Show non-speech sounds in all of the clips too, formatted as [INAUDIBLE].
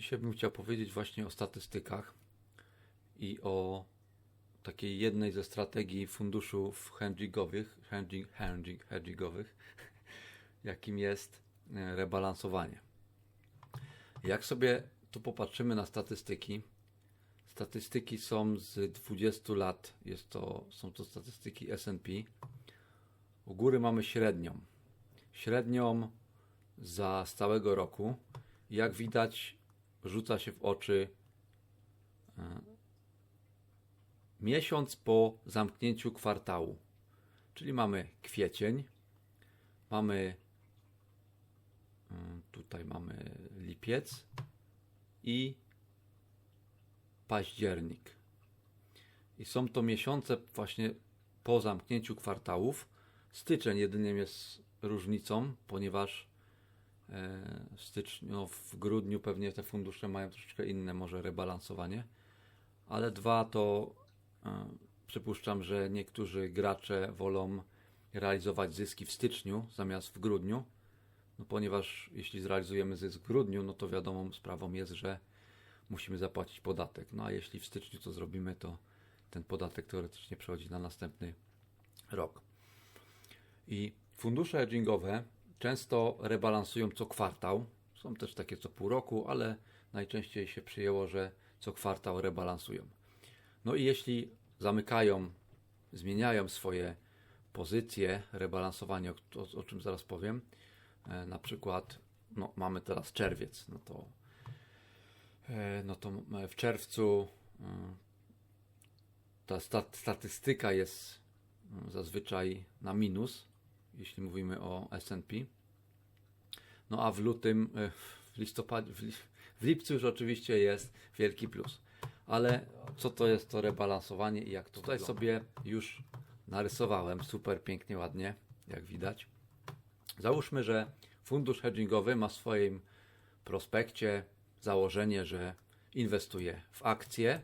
Dzisiaj bym chciał powiedzieć właśnie o statystykach i o takiej jednej ze strategii funduszów hedgingowych, hedging, hedging, hedgingowych, [LAUGHS] jakim jest e, rebalansowanie. Jak sobie tu popatrzymy na statystyki, statystyki są z 20 lat, jest to, są to statystyki S&P. U góry mamy średnią. Średnią za stałego roku. Jak widać, rzuca się w oczy e, miesiąc po zamknięciu kwartału. Czyli mamy kwiecień, mamy mm, tutaj mamy lipiec i październik. I są to miesiące właśnie po zamknięciu kwartałów. Styczeń jedynie jest różnicą, ponieważ e, w styczniu, no w grudniu pewnie te fundusze mają troszeczkę inne może rebalansowanie, ale dwa to e, przypuszczam, że niektórzy gracze wolą realizować zyski w styczniu zamiast w grudniu, no ponieważ jeśli zrealizujemy zysk w grudniu, no to wiadomą sprawą jest, że musimy zapłacić podatek. No a jeśli w styczniu to zrobimy, to ten podatek teoretycznie przechodzi na następny rok. I fundusze hedgingowe często rebalansują co kwartał. Są też takie co pół roku, ale najczęściej się przyjęło, że co kwartał rebalansują. No i jeśli zamykają, zmieniają swoje pozycje, rebalansowanie, o, o czym zaraz powiem, e, na przykład no, mamy teraz czerwiec, no to, e, no to w czerwcu e, ta stat, statystyka jest zazwyczaj na minus, jeśli mówimy o S&P. No a w lutym, w listopadzie, w lipcu już oczywiście jest wielki plus. Ale co to jest to rebalansowanie i jak to tutaj sobie już narysowałem super pięknie, ładnie, jak widać. Załóżmy, że fundusz hedgingowy ma w swoim prospekcie założenie, że inwestuje w akcje,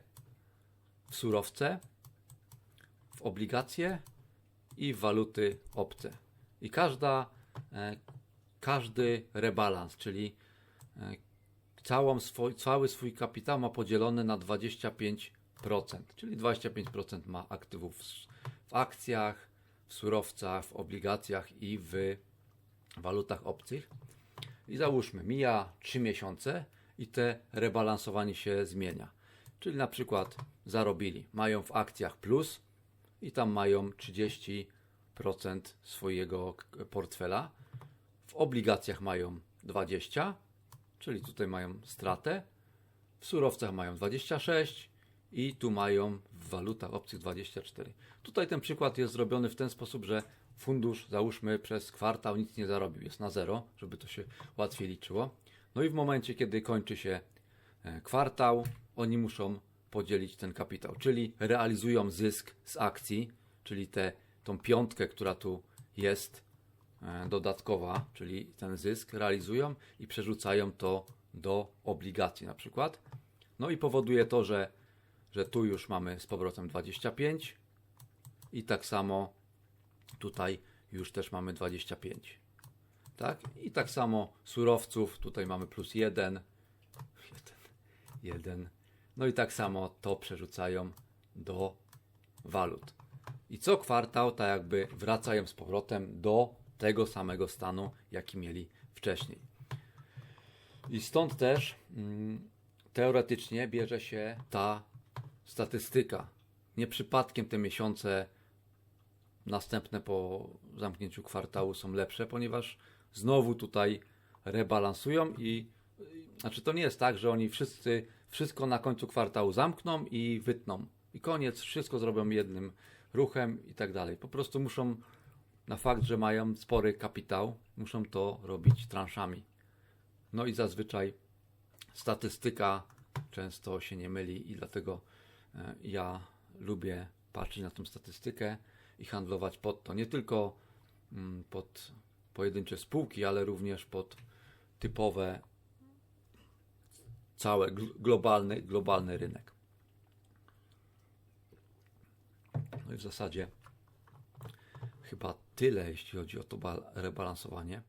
w surowce, w obligacje i w waluty obce. I każda, e, każdy rebalans, czyli e, całą swój, cały swój kapitał ma podzielony na 25%, czyli 25% ma aktywów w akcjach, w surowcach, w obligacjach i w walutach obcych. I załóżmy, mija 3 miesiące i te rebalansowanie się zmienia. Czyli na przykład zarobili, mają w akcjach plus i tam mają 30% swojego portfela, w obligacjach mają 20%, czyli tutaj mają stratę, w surowcach mają 26 i tu mają w walutach obcych 24. Tutaj ten przykład jest zrobiony w ten sposób, że fundusz, załóżmy, przez kwartał nic nie zarobił, jest na zero, żeby to się łatwiej liczyło. No i w momencie, kiedy kończy się e, kwartał, oni muszą podzielić ten kapitał, czyli realizują zysk z akcji, czyli tę tą piątkę, która tu jest, E, dodatkowa, czyli ten zysk realizują i przerzucają to do obligacji na przykład. No i powoduje to, że, że tu już mamy z powrotem 25 i tak samo tutaj już też mamy 25. Tak? I tak samo surowców, tutaj mamy plus 1, 1, 1. No i tak samo to przerzucają do walut. I co kwartał, tak jakby wracają z powrotem do tego samego stanu, jaki mieli wcześniej. I stąd też mm, teoretycznie bierze się ta statystyka. Nie przypadkiem te miesiące następne po zamknięciu kwartału są lepsze, ponieważ znowu tutaj rebalansują i znaczy to nie jest tak, że oni wszyscy wszystko na końcu kwartału zamkną i wytną. I koniec, wszystko zrobią jednym ruchem i tak dalej. Po prostu muszą na fakt, że mają spory kapitał, muszą to robić transzami. No i zazwyczaj statystyka często się nie myli i dlatego e, ja lubię patrzeć na tą statystykę i handlować pod to. Nie tylko mm, pod pojedyncze spółki, ale również pod typowe cały globalny, globalny rynek. W zasadzie chyba tyle, jeśli chodzi o to rebalansowanie.